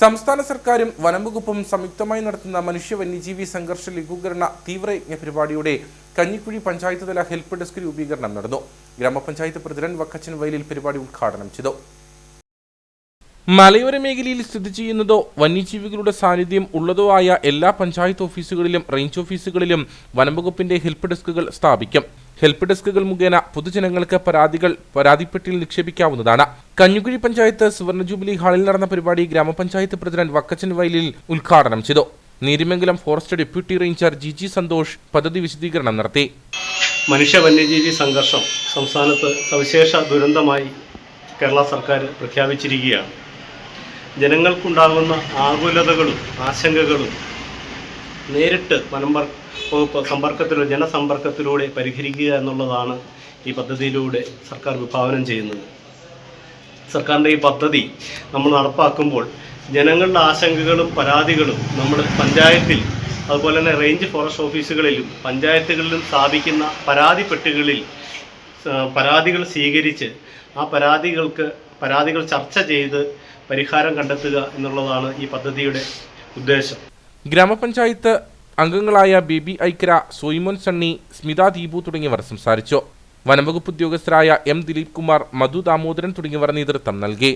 സംസ്ഥാന സർക്കാരും വനംവകുപ്പും സംയുക്തമായി നടത്തുന്ന മനുഷ്യ വന്യജീവി സംഘർഷ ലഘൂകരണ തീവ്രയജ്ഞ പരിപാടിയുടെ കഞ്ഞിക്കുഴി പഞ്ചായത്ത് തല ഹെൽപ്പ് ഡെസ്ക് രൂപീകരണം നടന്നു. ഗ്രാമപഞ്ചായത്ത് പ്രസിഡന്റ് വക്കച്ചൻ വയലിൽ പരിപാടി ഉദ്ഘാടനം ചെയ്തു. മലയോര മേഖലയിൽ സ്ഥിതി ചെയ്യുന്നതോ വന്യജീവികളുടെ സാന്നിധ്യം ഉള്ളതോ ആയ എല്ലാ പഞ്ചായത്ത് ഓഫീസുകളിലും റേഞ്ച് ഓഫീസുകളിലും വനംവകുപ്പിന്റെ ഹെൽപ്പ് ഡെസ്കുകൾ സ്ഥാപിക്കും. ഹെൽപ്പ് ഡെസ്കുകൾ മുഖേന പൊതുജനങ്ങൾക്ക് പരാതികൾ പരാതിപ്പെട്ടിയിൽ നിക്ഷേപിക്കാവുന്നതാണ്. കഞ്ഞുകുഴി പഞ്ചായത്ത് സുവർണ ജൂബിലി ഹാളിൽ നടന്ന പരിപാടി ഗ്രാമപഞ്ചായത്ത് പ്രസിഡന്റ് വക്കച്ചൻ വയലിൽ ഉദ്ഘാടനം ചെയ്തു. Neerimangalam forest deputy ranger G G Santhosh പദ്ധതി വിശദീകരണം നടത്തി. മനുഷ്യ വന്യജീവി സംഘർഷം സംസ്ഥാനത്ത് സവിശേഷ ദുരന്തമായി കേരള സർക്കാർ പ്രഖ്യാപിച്ചിരിക്കുകയാണ്. ജനങ്ങൾക്കുണ്ടാകുന്ന ആകുലതകളും ആശങ്കകളും നേരിട്ട് വനംബർ വകുപ്പ് സമ്പർക്കത്തിലൂടെ ജനസമ്പർക്കത്തിലൂടെ പരിഹരിക്കുക എന്നുള്ളതാണ് ഈ പദ്ധതിയിലൂടെ സർക്കാർ വിഭാവനം ചെയ്യുന്നത്. സർക്കാരിന്റെ ഈ പദ്ധതി നമ്മൾ നടപ്പാക്കുമ്പോൾ ജനങ്ങളുടെ ആശങ്കകളും പരാതികളും നമ്മൾ പഞ്ചായത്തിൽ അതുപോലെ തന്നെ റേഞ്ച് ഫോറസ്റ്റ് ഓഫീസുകളിലും പഞ്ചായത്തുകളിലും സ്ഥാപിക്കുന്ന പരാതി പെട്ടികളിൽ പരാതികൾ സ്വീകരിച്ച് ആ പരാതികൾക്ക് പരാതികൾ ചർച്ച ചെയ്ത് പരിഹാരം കണ്ടെത്തുക എന്നുള്ളതാണ് ഈ പദ്ധതിയുടെ ഉദ്ദേശം. ഗ്രാമപഞ്ചായത്ത് അംഗങ്ങളായ ബേബി ഐക്ര സോയിമോൻ സണ്ണി സ്മിത ദീപു തുടങ്ങിയവർ സംസാരിച്ചു. വനംവകുപ്പ് ഉദ്യോഗസ്ഥരായ എം ദിലീപ് കുമാർ മധു ദാമോദരൻ തുടങ്ങിയവർ നേതൃത്വം നൽകി.